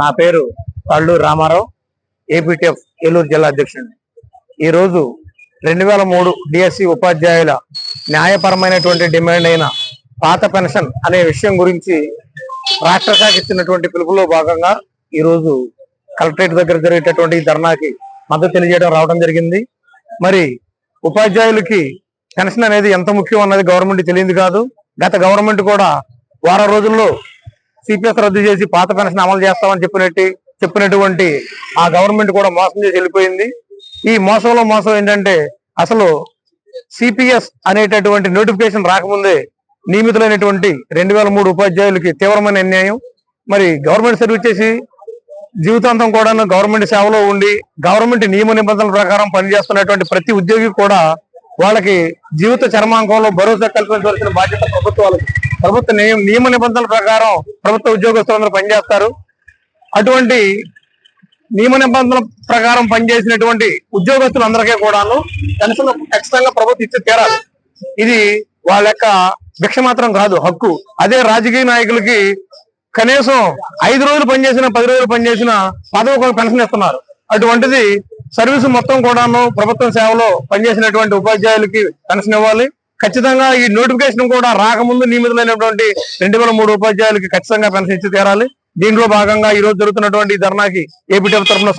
నా పేరు తళ్ళు రామారావు ఏపీటీఎఫ్ ఏలూరు జిల్లా అధ్యక్షుడు ఈరోజు రెండు వేల మూడు డిఎస్సి ఉపాధ్యాయుల న్యాయపరమైనటువంటి డిమాండ్ అయిన పాత పెన్షన్ అనే విషయం గురించి రాష్ట్ర శాఖ ఇచ్చినటువంటి పిలుపులో భాగంగా ఈరోజు కలెక్టరేట్ దగ్గర జరిగేటటువంటి ధర్నాకి మద్దతు తెలియజేయడం రావడం జరిగింది. మరి ఉపాధ్యాయులకి పెన్షన్ అనేది ఎంత ముఖ్యం అన్నది గవర్నమెంట్ తెలియదు కాదు. గత గవర్నమెంట్ కూడా వారం రోజుల్లో సిపిఎస్ రద్దు చేసి పాత పెన్షన్ అమలు చేస్తామని చెప్పినట్టు చెప్పినటువంటి ఆ గవర్నమెంట్ కూడా మోసం చేసి వెళ్ళిపోయింది. ఈ మోసంలో మోసం ఏంటంటే అసలు సిపిఎస్ అనేటటువంటి నోటిఫికేషన్ రాకముందే నియమితులైనటువంటి రెండు వేల మూడు ఉపాధ్యాయులకి తీవ్రమైన అన్యాయం. మరి గవర్నమెంట్ సర్వీస్ చేసి జీవితాంతం కూడా గవర్నమెంట్ సేవలో ఉండి గవర్నమెంట్ నియమ నిబంధనల ప్రకారం పనిచేస్తున్నటువంటి ప్రతి ఉద్యోగి కూడా వాళ్ళకి జీవిత చర్మాంకంలో భరోసా కల్పించవలసిన బాధ్యత ప్రభుత్వాలకు. ప్రభుత్వ నియమ నియమ నిబంధనల ప్రకారం ప్రభుత్వ ఉద్యోగస్తులందరూ పనిచేస్తారు. అటువంటి నియమ నిబంధనల ప్రకారం పనిచేసినటువంటి ఉద్యోగస్తులందరికీ కూడాను పెన్షన్ ఖచ్చితంగా ప్రభుత్వం ఇచ్చి తీరాలి. ఇది వాళ్ళ యొక్క భిక్ష మాత్రం కాదు హక్కు. అదే రాజకీయ నాయకులకి కనీసం ఐదు రోజులు పనిచేసిన పది రోజులు పనిచేసిన పదవి ఒక పెన్షన్ ఇస్తున్నారు. అటువంటిది సర్వీస్ మొత్తం కూడాను ప్రభుత్వం సేవలో పనిచేసినటువంటి ఉపాధ్యాయులకి పెన్షన్ ఇవ్వాలి. ఖచ్చితంగా ఈ నోటిఫికేషన్ కూడా రాకముందు నియమితులైనటువంటి రెండు వేల మూడు ఉపాధ్యాయులకి ఖచ్చితంగా పెన్షన్ ఇచ్చి తీరాలి. దీంట్లో భాగంగా ఈ రోజు జరుగుతున్నటువంటి ధర్నాకి ఏపీ తరఫున